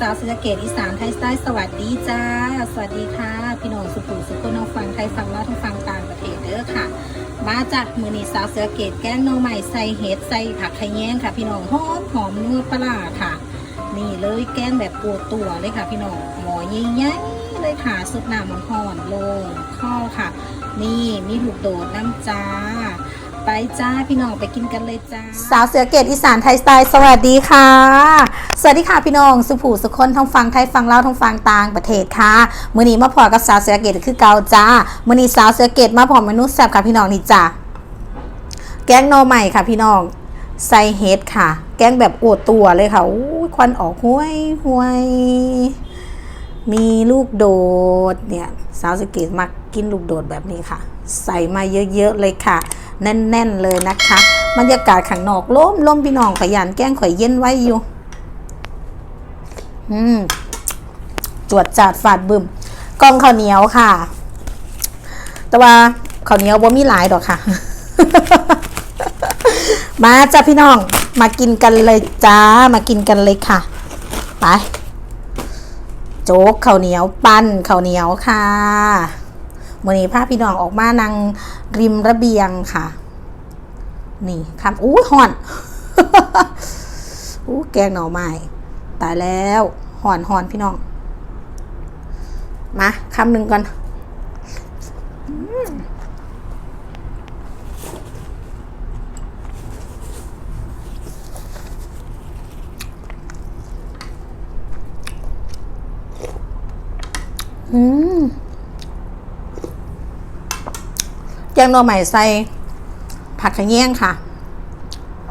สาวศรีสะเกดอีสานไทยใต้สวัสดีจ้า สวัสดีค่ะ พี่น้องสุขุมสุขคนน้องฟังไทยฟังลาวทั้งฟังต่างประเทศเด้อค่ะ มาจากมือนีสาวศรีสะเกดแกงหน่อใหม่ใส่เห็ดใส่ผักขะแยงค่ะ พี่น้องหอมหอมนัวปลาร้าค่ะ นี่เลยแกงแบบปูตัวเลยค่ะ พี่น้องหมอใหญ่ๆเลยค่ะซุปน้ำมันห่อนลงข้อค่ะ นี่มีลูกโดดน้ำจ้า ไปจ้าพี่น้องไปกินกันเลยจ้า สาวเสือเกตอีสานไทยสไตล์สวัสดีค่ะ สวัสดีค่ะพี่น้องสุผูสุคนทั้งฟังไทยฟังเล่าทั้งฟังต่างประเทศค่ะมือนี้มาพอกับสาวเสือเกตคือเกาจ้ามือนี้สาวเสือเกตมาพร้อมเมนูแซ่บค่ะพี่น้องนี่จ้าแกงหนอใหม่ค่ะพี่น้องใส่เฮดค่ะ แกงแบบอวดตัวเลยค่ะอู้ยควันออกห้วยห้วยมีลูกโดดเนี่ยสาวสเกตมักกินลูกโดดแบบนี้ค่ะ ใส่มาเยอะๆเลยค่ะ แน่นๆเลยนะคะบรรยากาศข้างนอกล่มล่มพี่น้องขยันแกล้งข่อยเย็นไว้อยู่อืมจวดจาดฝาดบึมกองข้าวเหนียวค่ะ แต่ว่าข้าวเหนียวบ่มีหลายดอกค่ะ มาจ้าพี่น้อง มากินกันเลยจ้า มากินกันเลยค่ะ ไป โจ๊กข้าวเหนียวปั้นข้าวเหนียวค่ะ มื่อนี้พาพี่น้องออกมานั่งริมระเบียงค่ะ นี่คำอู้ห่อนอู้แกงหน่อไม้ตายแล้วห่อนห่อนพี่น้อง มาคำหนึ่งก่อนอืมอืม แกงหน่อใหม่ใส่ผักขะแยงค่ะ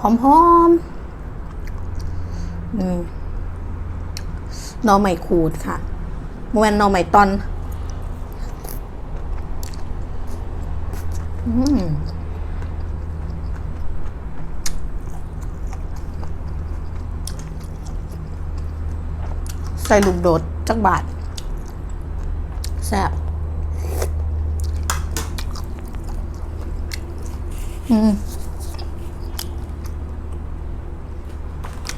หอมๆอืมหน่อใหม่ขูดค่ะโมเมนหน่อใหม่ตอนอืมใส่ลูกโดดจักบาทแซ่บ อืม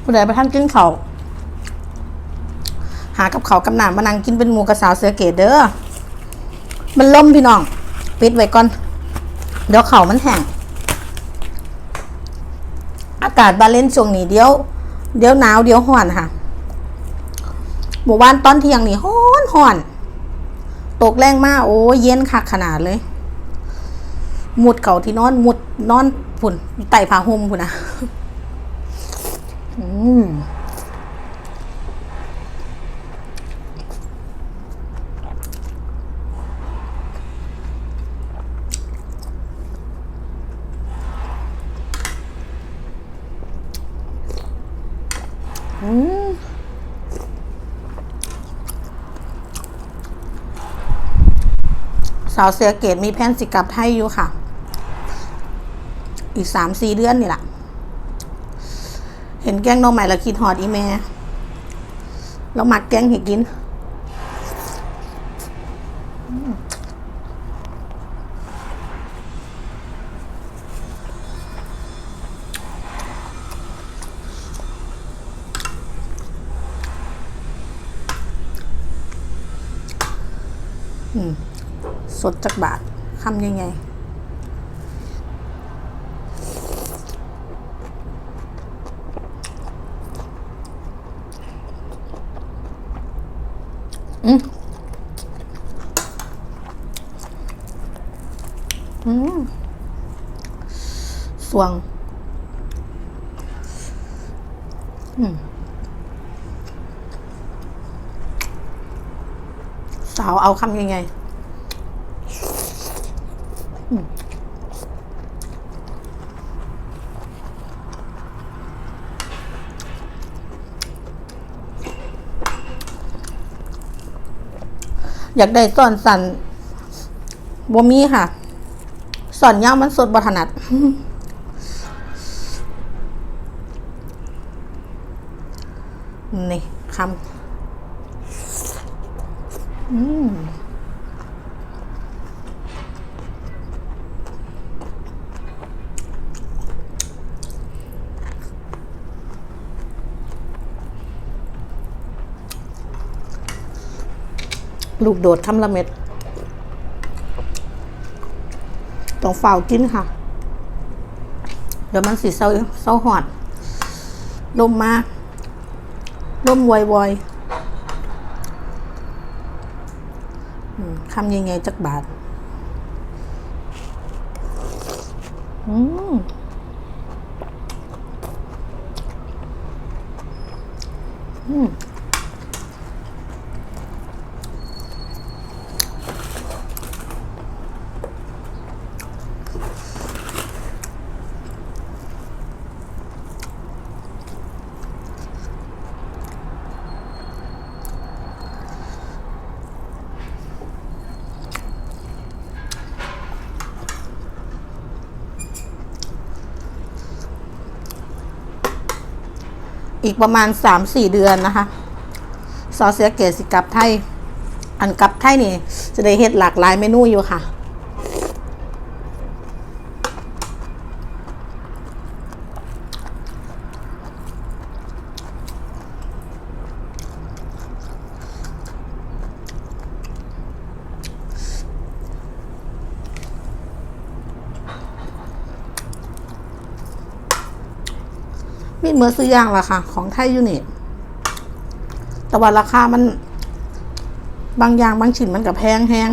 ผู้ใดไปท่านกินเขาหากับเขากำหนามมานังกินเป็นหมูกระสาวเสือเกตเด้อ มันล่มพี่น้อง ปิดไว้ก่อน เดี๋ยวเขามันแห้ง อากาศบาเลนช่วงนี้เดี๋ยว เดี๋ยวหนาวเดี๋ยวห่อนค่ะหมู่บ้านตอนเที่ยงนี่ฮ้อนห่อน ตกแรงมากโอ้เย็นคักขนาดเลย มุดเขาที่นอนมุดนอนผุนไต่ผาห่มผุนนะอืมอืมสาวเสียเกตมีแผนสิกลับไทยอยู่ค่ะ อีกสามสี่เดือนนี่แหละเห็นแกงน้องใหม่ล้วคิดหอดอีแม่แล้วหมักแกงให้กินอืมสดจากบาทคำยังไง อืมอืม สวง สาวเอาคำยังไงอยากได้ซ่อนสันบ่มีค่ะ สอนย่าวมันสดบ่ถนัด นี่คำอืมลูกโดดคำละเม็ด ต้องเฝ้ากินค่ะ เดี๋ยวมันสิเศร้าเศร้าหอด ลมมาก ร่มวอยวอยคำยังไงจักบาท อืม อีกประมาณสามสี่เดือนนะคะซอสเสียเกตสิกลับไทย อันกลับไทยนี่จะได้เฮ็ดหลากหลายเมนูอยู่ค่ะ มีเมื่อซื้อย่างละค่ะ ของไทยยูนิตแต่ว่าราคามัน บางอย่างบางชิ้นมันกับแพงแฮง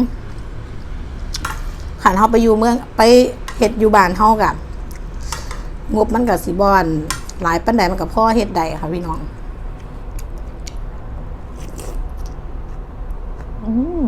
ขันเฮาไปอยู่เมืองไปเฮ็ดอยู่บ้านเฮากับงบมันกับสีบอนหลายปันใดมันกับพ่อเฮ็ดใดค่ะพี่น้อง อืม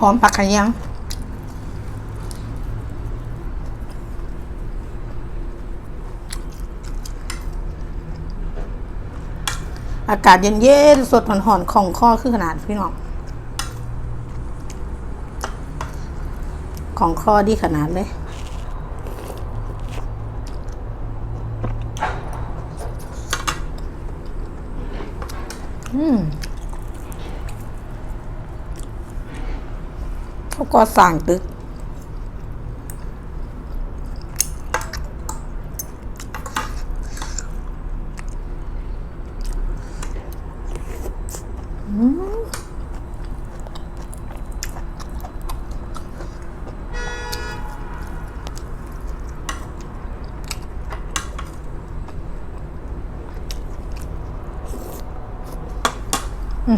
หอมผักขยังอากาศเย็นๆสดหอนๆของข้อคือขนาดพี่น้องของข้อดีขนาดเลยอืม ก็สั่งตึก ค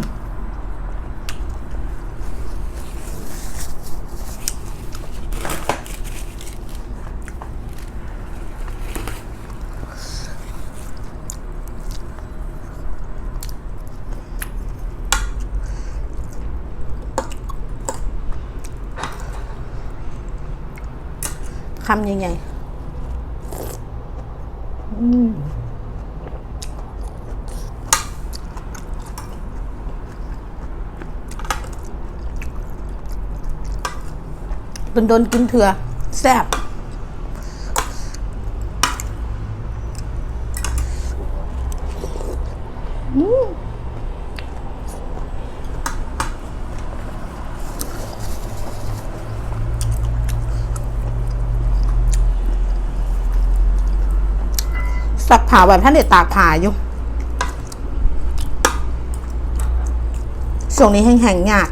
ำยังไงอืมเป็นโดนกินเถื่อแซ่บ สักผ่าแบบท่านเด็ดตากผ่าอยู่ช่วงนี้แห้งๆยาก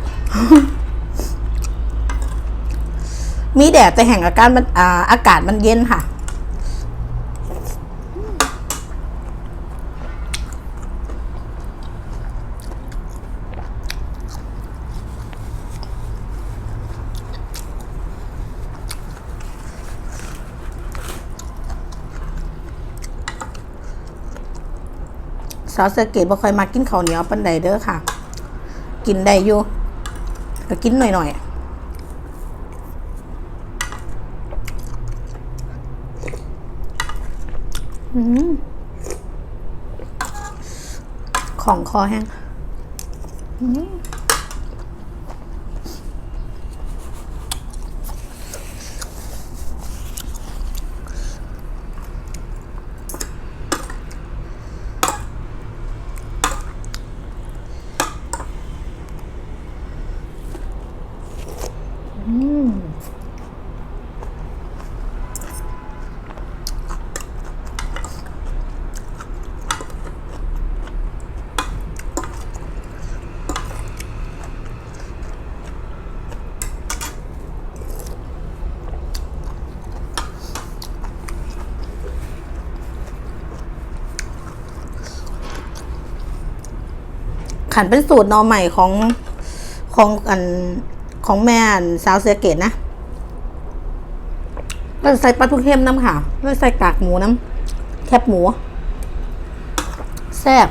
มีแดดแต่แห่งอากาศมันอาอากาศมันเย็นค่ะ สาวเสอเกตบ่ค่อยมากินข้าวเหนียวปันใดเด้อค่ะ กินได้อยู่ก็กินหน่อยๆอืมของคอแห้งอืม อืม ขันเป็นสูตรนอใหม่ของของอันของแม่นสาวเสือเกตนะเราใส่ปลาทูเค็มน้ำค่ะเราใส่กากหมูน้ำแคบหมูแซ่บ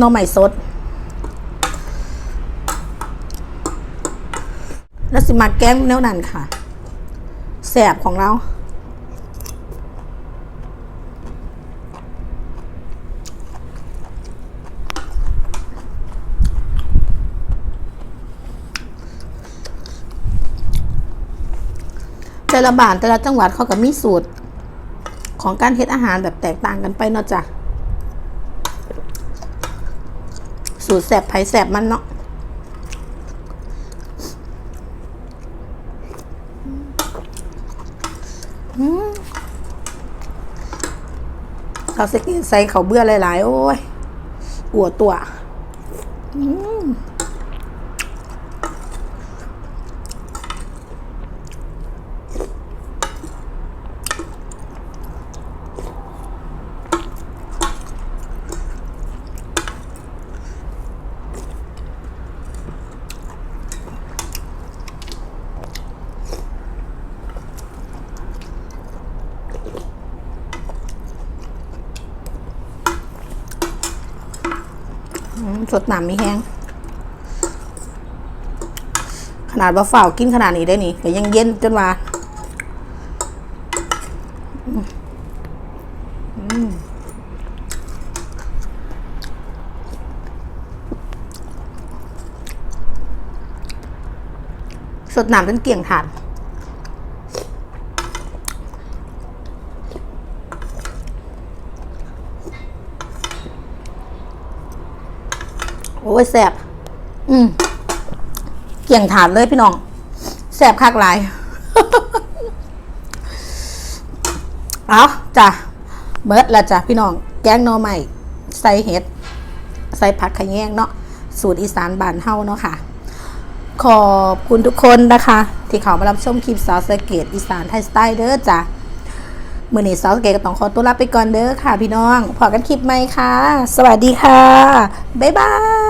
นอใหม่สด แล้วสิมาแกงแนวนั้นค่ะแซ่บของเรา แต่ละบ้านแต่ละจังหวัดเขาก็มีสูตร ของการเฮ็ดอาหารแบบแตกต่างกันไปเนาะจ้ะสูตรแสบไผ่แสบมันเนาะเราสกินใส่เขาเบื่อหลาย ๆ โอ้ยอัวตัว อืม สดหนามมีแห้ง ขนาดว่าฝ่ากินขนาดนี้ได้นี่ก็ยังเย็นจนว่าสดหนามจนเกลี่ยงถาด อ้ยแสบอืมเกี่ยงถาดเลยพี่น้องแสบคักหลาย เอาจ้ะเบิร์ดละจ้ะพี่น้อง แกงนอใหม่ใส่เห็ด ใส่ผักขะแยงเนาะสูตรอีสานบ้านเฮาเนาะค่ะ ขอบคุณทุกคนนะคะ ที่เขามารับชมคลิปสาวสเกตอีสานไทยสไตล์เด้อจ้ะมือนี้สาวสเกตก็ต้องขอตัวลาไปก่อนเด้อค่ะ พี่น้องพอกันคลิปใหม่ค่ะ สวัสดีค่ะ บ๊ายบาย